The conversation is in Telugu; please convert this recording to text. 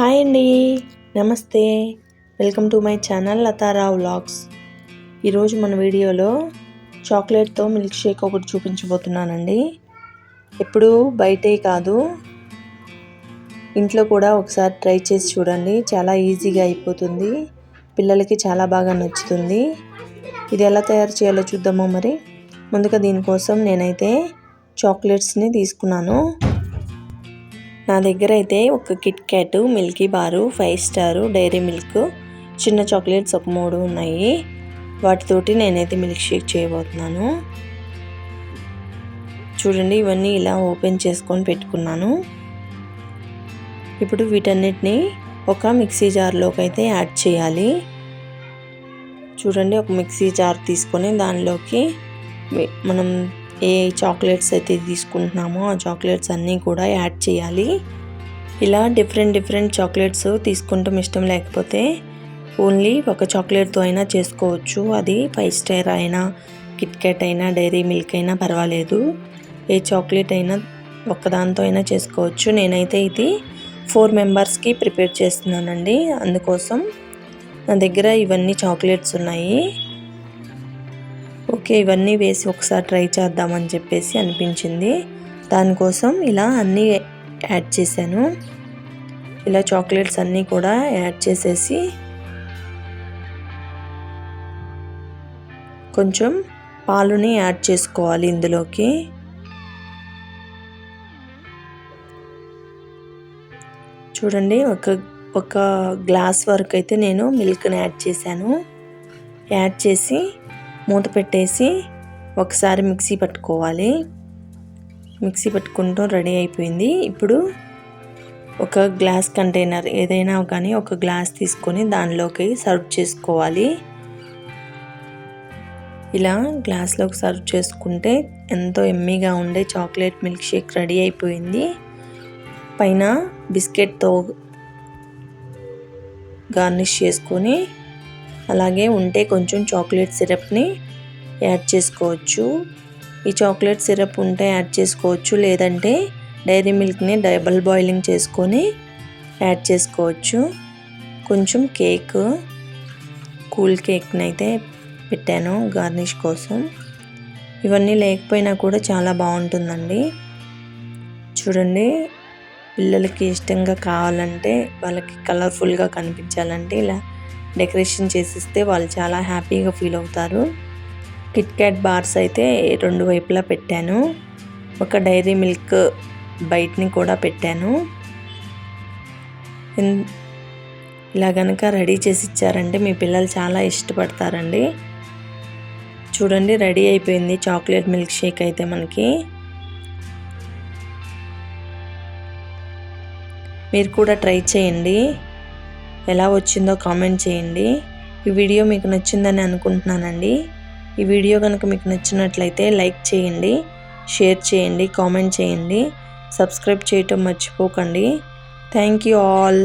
హాయ్ అండి. నమస్తే. Welcome to my channel Latha Rao vlogs. ఈరోజు మన వీడియోలో చాక్లెట్తో మిల్క్ షేక్ ఒకటి చూపించబోతున్నానండి. ఎప్పుడు బయటే కాదు. ఇంట్లో కూడా ఒకసారి ట్రై చేసి చూడండి. చాలా ఈజీగా అయిపోతుంది. పిల్లలకి చాలా బాగా నచ్చుతుంది. ఇది ఎలా తయారు చేయాలో చూద్దామో మరి? ముందుగా దీనికోసం నేనైతే చాక్లెట్స్ని తీసుకున్నాను. నా దగ్గర అయితే ఒక Kit Kat Milky Bar five star Dairy Milk చిన్న చాక్లెట్స్ ఒక మూడు ఉన్నాయి. వాటితోటి నేనైతే మిల్క్ షేక్ చేయబోతున్నాను. చూడండి ఇవన్నీ ఇలా ఓపెన్ చేసుకొని పెట్టుకున్నాను. ఇప్పుడు వీటన్నిటిని ఒక మిక్సీ జార్లోకి అయితే యాడ్ చేయాలి. చూడండి ఒక మిక్సీ జార్ తీసుకొని దానిలోకి మనం ఏ చాక్లెట్స్ అయితే తీసుకుంటున్నామో ఆ చాక్లెట్స్ అన్నీ కూడా యాడ్ చేయాలి. ఇలా డిఫరెంట్ డిఫరెంట్ చాక్లెట్స్ తీసుకుంటాం ఇష్టం లేకపోతే ఓన్లీ ఒక చాక్లెట్తో అయినా చేసుకోవచ్చు. అది ఫైవ్ స్టార్ అయినా కిట్కెట్ అయినా డైరీ మిల్క్ అయినా పర్వాలేదు. ఏ చాక్లెట్ అయినా ఒక్కదాంతో అయినా చేసుకోవచ్చు. నేనైతే ఇది ఫోర్ మెంబర్స్కి ప్రిపేర్ చేస్తున్నానండి. అందుకోసం నా దగ్గర ఇవన్నీ చాక్లెట్స్ ఉన్నాయి. ఓకే ఇవన్నీ వేసి ఒకసారి ట్రై చేద్దామని చెప్పేసి అనిపించింది. దానికోసం ఇలా అన్నీ యాడ్ చేశాను. ఇలా చాక్లెట్స్ అన్నీ కూడా యాడ్ చేసేసి కొంచెం పాలుని యాడ్ చేసుకోవాలి ఇందులోకి. చూడండి ఒక ఒక గ్లాస్ వరకు అయితే నేను మిల్క్ని యాడ్ చేశాను. యాడ్ చేసి మూత పెట్టేసి ఒకసారి మిక్సీ పట్టుకోవాలి. మిక్సీ పట్టుకుంటూ రెడీ అయిపోయింది. ఇప్పుడు ఒక గ్లాస్ కంటైనర్ ఏదైనా కానీ ఒక గ్లాస్ తీసుకొని దానిలోకి సర్వ్ చేసుకోవాలి. ఇలా గ్లాస్లోకి సర్వ్ చేసుకుంటే ఎంతో ఎమ్మీగా ఉండే చాక్లెట్ మిల్క్ షేక్ రెడీ అయిపోయింది. పైన బిస్కెట్తో గార్నిష్ చేసుకొని అలాగే ఉంటే కొంచెం చాక్లెట్ సిరప్ని యాడ్ చేసుకోవచ్చు. ఈ చాక్లెట్ సిరప్ ఉంటే యాడ్ చేసుకోవచ్చు. లేదంటే డైరీ మిల్క్ని డబల్ బాయిలింగ్ చేసుకొని యాడ్ చేసుకోవచ్చు. కొంచెం కేక్ కూల్ కేక్ని అయితే పెట్టాను గార్నిష్ కోసం. ఇవన్నీ లేకపోయినా కూడా చాలా బాగుంటుందండి. చూడండి పిల్లలకి ఇష్టంగా కావాలంటే వాళ్ళకి కలర్ఫుల్గా కనిపించాలంటే ఇలా డెకరేషన్ చేసిస్తే వాళ్ళు చాలా హ్యాపీగా ఫీల్ అవుతారు. కిట్ క్యాట్ బార్స్ అయితే రెండు వైపులా పెట్టాను. ఒక డైరీ మిల్క్ బయటని కూడా పెట్టాను. ఇలా కనుక రెడీ చేసి ఇచ్చారంటే మీ పిల్లలు చాలా ఇష్టపడతారండి. చూడండి రెడీ అయిపోయింది చాక్లెట్ మిల్క్ షేక్ అయితే మనకి. మీరు కూడా ట్రై చేయండి. ఎలా వచ్చిందో కామెంట్ చేయండి. ఈ వీడియో మీకు నచ్చిందని అనుకుంటున్నానండి. ఈ వీడియో కనుక మీకు నచ్చినట్లయితే లైక్ చేయండి షేర్ చేయండి కామెంట్ చేయండి. సబ్స్క్రైబ్ చేయటం మర్చిపోకండి. Thank you all.